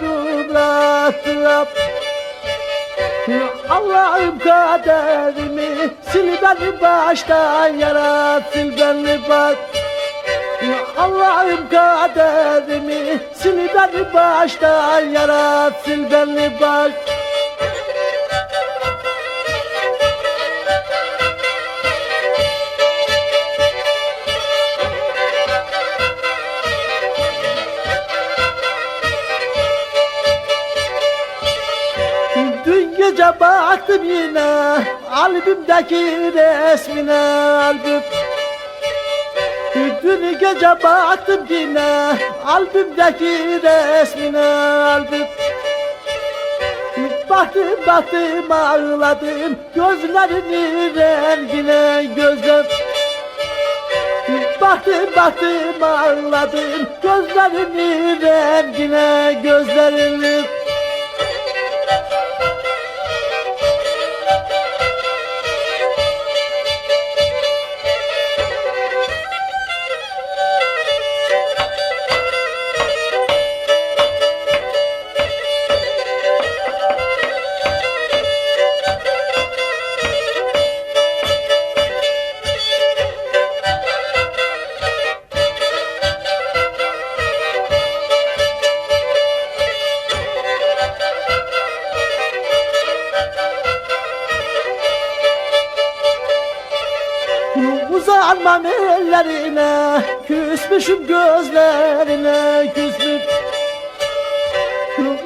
duram Allah'ım kaderimi sil beni baştan yarat sil beni bak. Allah'ım kaderimi sil beni baştan yarat sil beni bak Dün gece baktım yine albümdeki resmine albüm Dün gece baktım yine albümdeki resmine albüm Baktım baktım ağladım gözlerinin rengine gözler Baktım baktım ağladım gözlerinin rengine gözlerinin Uzanmam ellerine Küsmüşüm gözlerine Küsmüş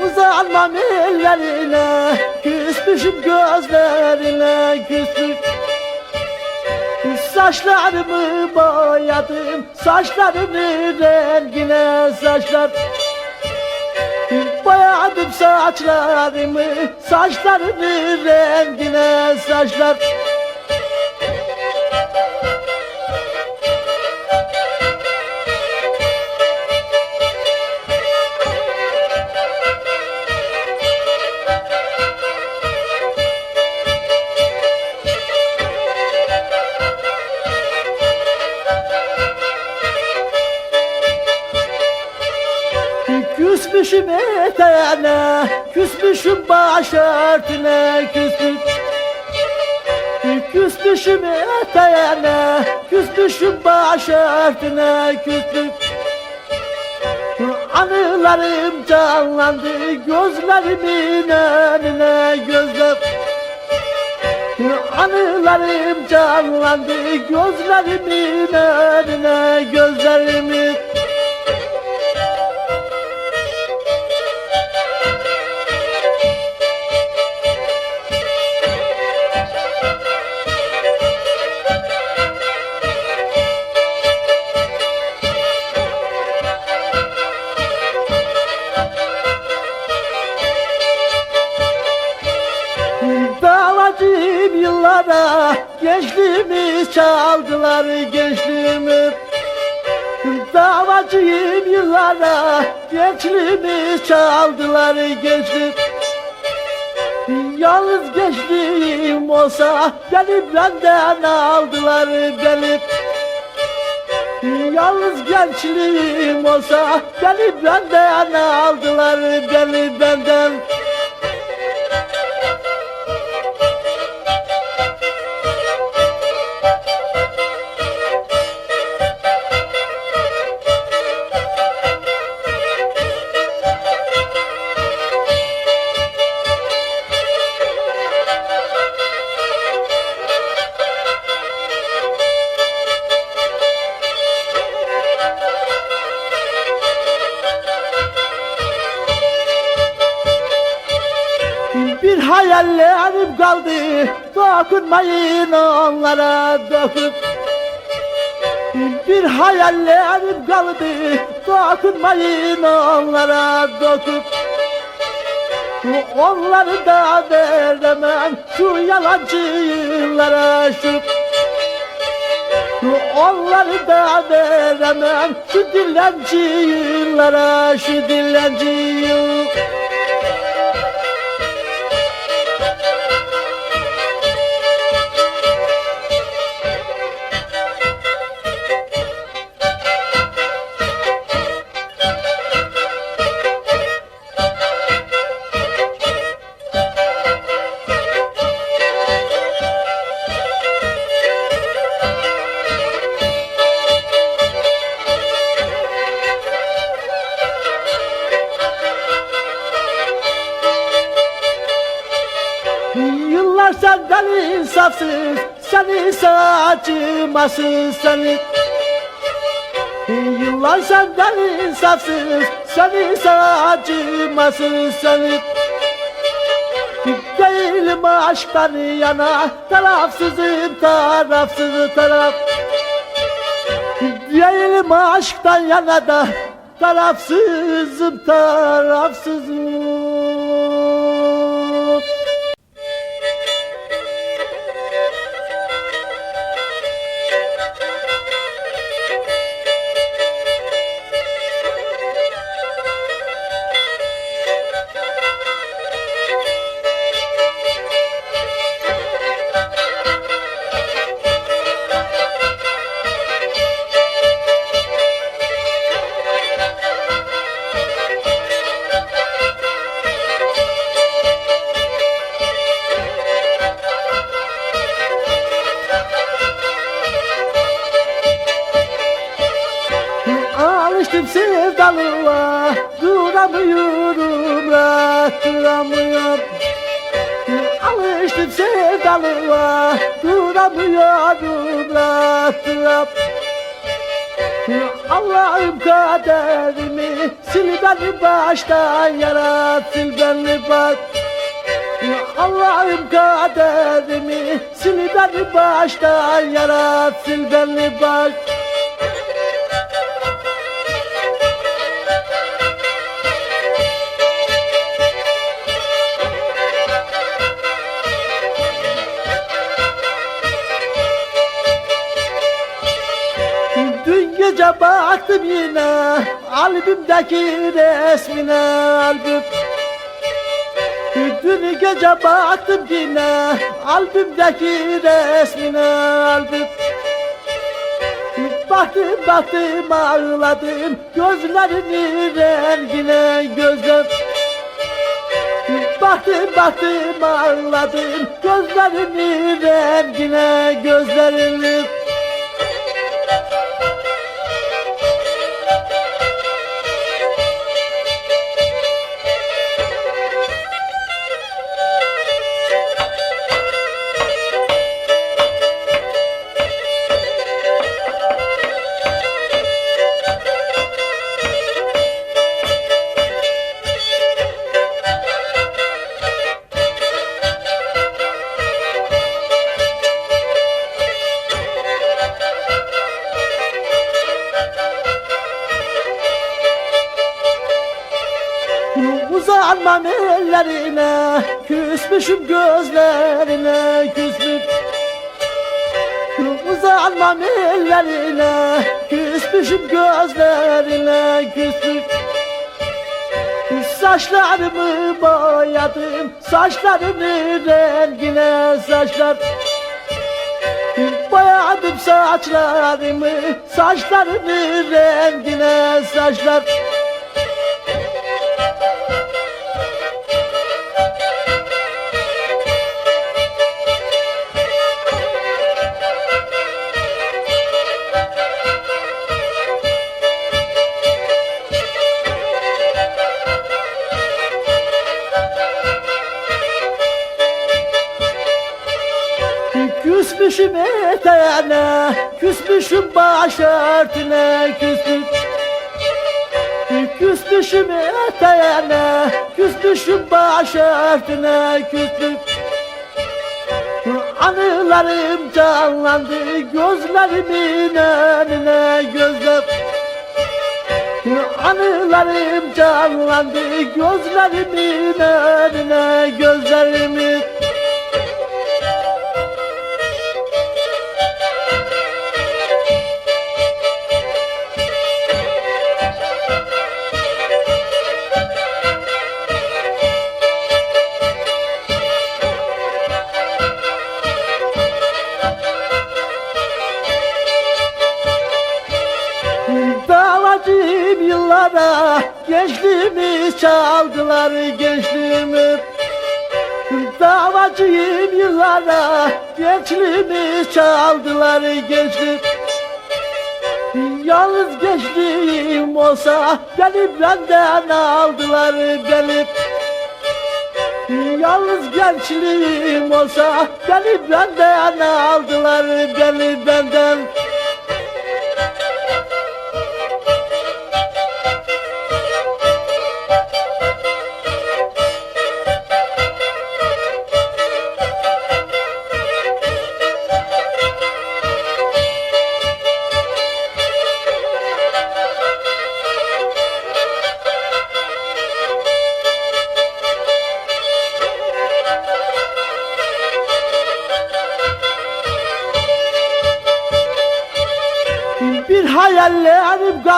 Uzanmam ellerine Küsmüşüm gözlerine Küsmüş Saçlarımı boyadım Saçlarımı rengine saçlar Boyadım saçlarımı Saçlarımı rengine saçlar Küsmüşüm eteğine, küsmüşüm başörtüne, küsmüş. Küsmüşüm eteğine, küsmüşüm başörtüne, küsmüş. Anılarım canlandı gözlerimin önüne gözler Anılarım canlandı gözlerimin önüne gözlerimin yıllara Gençliğimi çaldılar gençliğimi. Davacıyım yıllara Gençliğimi çaldılar gençliğim Yalnız gençliğim olsa Beni benden aldılar beni Yalnız gençliğim olsa Beni benden aldılar beni benden Hayallerim kaldı Dokunmayın onlara dokun. Bir hayallerim kaldı Dokunmayın onlara dokun. Onları da veremem Şu yalancılara şu Onları da veremem Şu dilencilere Şu dilencilere deli insafsız Seni saçmasız seni. Yıllar sen deli insafsız Seni saçmasız seni. Değilim aşktan yana Tarafsızım tarafsız taraf. Değilim aşktan yana da Tarafsızım tarafsızım Alıştım sevdalığa Duramıyorum rahat Allah'ım kaderimi Sil beni baştan yarat Sil beni bak. Allah'ım kaderimi Sil beni baştan yarat Sil beni bak baktım yine albümdeki resmine albüm. Dün gece baktım yine albümdeki resmine albüm. Baktım baktım ağladım gözlerinin rengine gözler Baktım baktım ağladım gözlerinin rengine gözlerinin Uzanmam ellerine Küsmüşüm gözlerine Küsmüş Uzanmam ellerine Küsmüşüm gözlerine Küsmüş. Saçlarımı boyadım Saçlarımın rengine saçlar? Boyadım saçlarımı Saçlarımın rengine saçlar Küsmüşüm eteğine, küsmüşüm başörtüne, küsmüş Küsmüşüm eteğine, küsmüşüm başörtüne, küsmüş Anılarım canlandı gözlerimin önüne gözler Anılarım canlandı gözlerimin önüne gözlerimin çaldılar gençliğimi. Davacıyım yıllara Gençliğimi çaldılar gençlik. Yalnız gençliğim olsa Beni benden aldılar beni Yalnız gençliğim olsa Beni benden aldılar Beni benden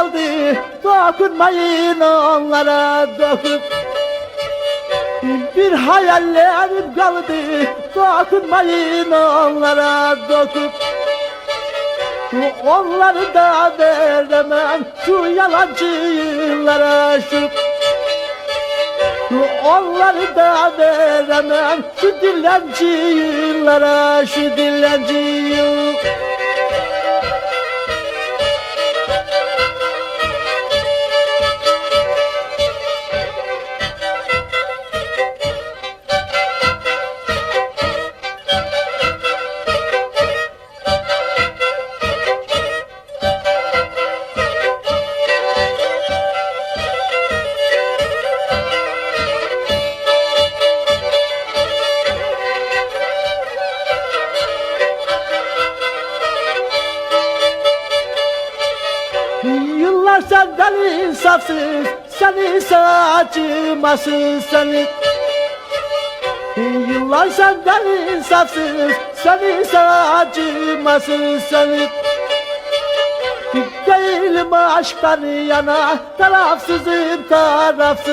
kaldı. Dokunmayın onlara dokun Bir hayallerim kaldı. Dokunmayın onlara dokun Onları da veremem Şu yalancılara şu Onları da veremem Şu dilencilere Şu dilencilere Yıllar senden insafsız Seni acımasız seni Yıllar senden insafsız Seni acımasız seni Değilim aşktan yana Tarafsızım tarafsızım